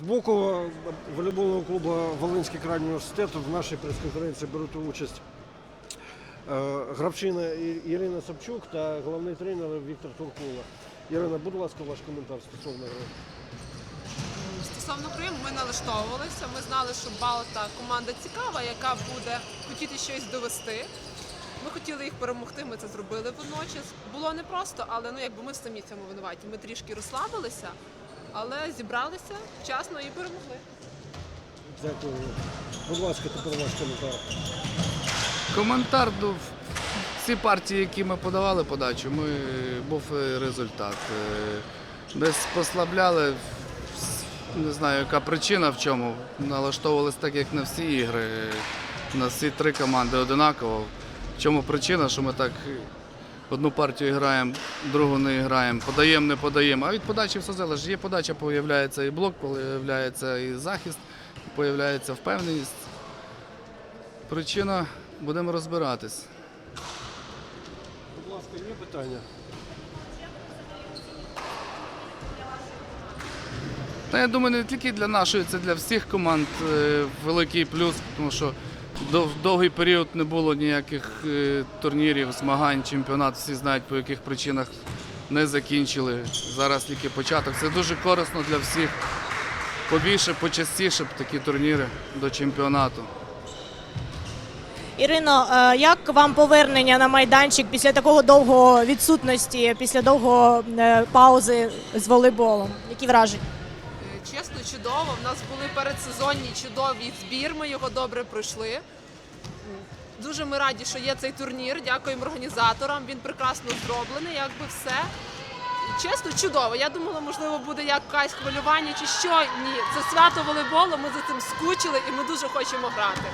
З боку волейбольного клубу Волинський крайній університет в нашій прес-конференції беруть участь е, гравчина Ірина Сапчук та головний тренер Віктор Туркула. Ірина, будь ласка, ваш коментар стосовно гри. Стосовно Криму, ми налаштовувалися. Ми знали, що Балта команда цікава, яка буде хотіти щось довести. Ми хотіли їх перемогти, ми це зробили водночас. Було непросто, але ну якби ми самі цьому винуваті. Ми трішки розслабилися, але зібралися вчасно і перемогли. Дякую. Будь ласка, тепер ваш коментар. Коментар до всі партії, які ми подавали подачу, ми, був е, результат. Е, Десь послабляли, не знаю, яка причина в чому. Налаштовувалися так, як на всі ігри. На всі три команди одинаково. В чому причина, що ми так одну партію граємо, другу не граємо, подаємо, не подаємо. А від подачі все залежить. Є подача, появляється і блок, появляється і захист, появляється впевненість. Причина будемо розбиратись. Будь ласка, є питання? Та я думаю, не тільки для нашої, це для всіх команд е, великий плюс, тому що довгий період не було ніяких е, турнірів, змагань, чемпіонат. Всі знають, по яких причинах не закінчили. Зараз тільки початок. Це дуже корисно для всіх. Побільше, почастіше такі турніри до чемпіонату. Ірино, е, як вам повернення на майданчик після такого довгого відсутності, після довгого е, паузи з волейболом? Які враження? Чесно, чудово. У нас були передсезонні чудові збір. Ми його добре пройшли. Дуже ми раді, що є цей турнір. Дякуємо організаторам. Він прекрасно зроблений, якби все. Чесно, чудово. Я думала, можливо, буде якесь хвилювання чи що. Ні, це свято волейболу. Ми за цим скучили і ми дуже хочемо грати.